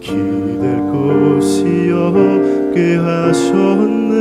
기댈 곳이 없게 하셨네.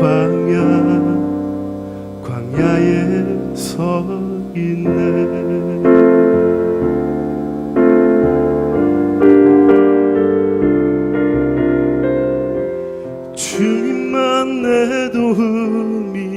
광야 광야에 서 있네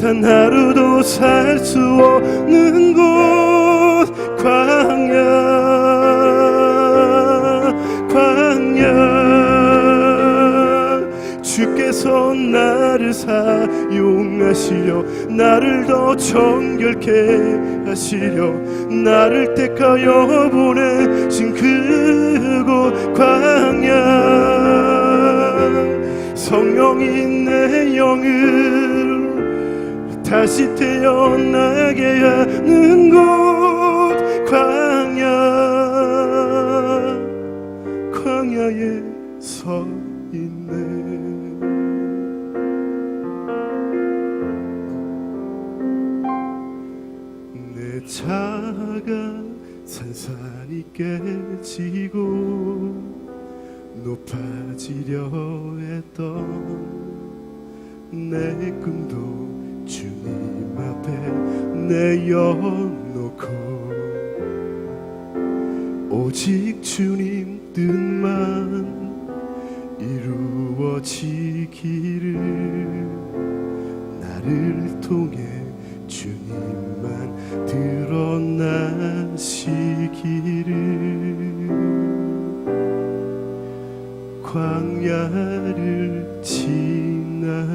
단 하루도 살 수 없는 곳. 광야 광야. 주께서 나를 사용하시려 나를 더 정결케 하시려 나를 택하여 보내신 그곳. 광야 성령이 내 영을 다시 태어나게 하는 곳 광야. 광야에 서 있네. 내 차가 산산이 깨지고 높아지려 했던 내 꿈도 주님 앞에 내 영 놓고 오직 주님 뜻만 이루어지기를 나를 통해 주님만 드러나시기를 광야를 지나며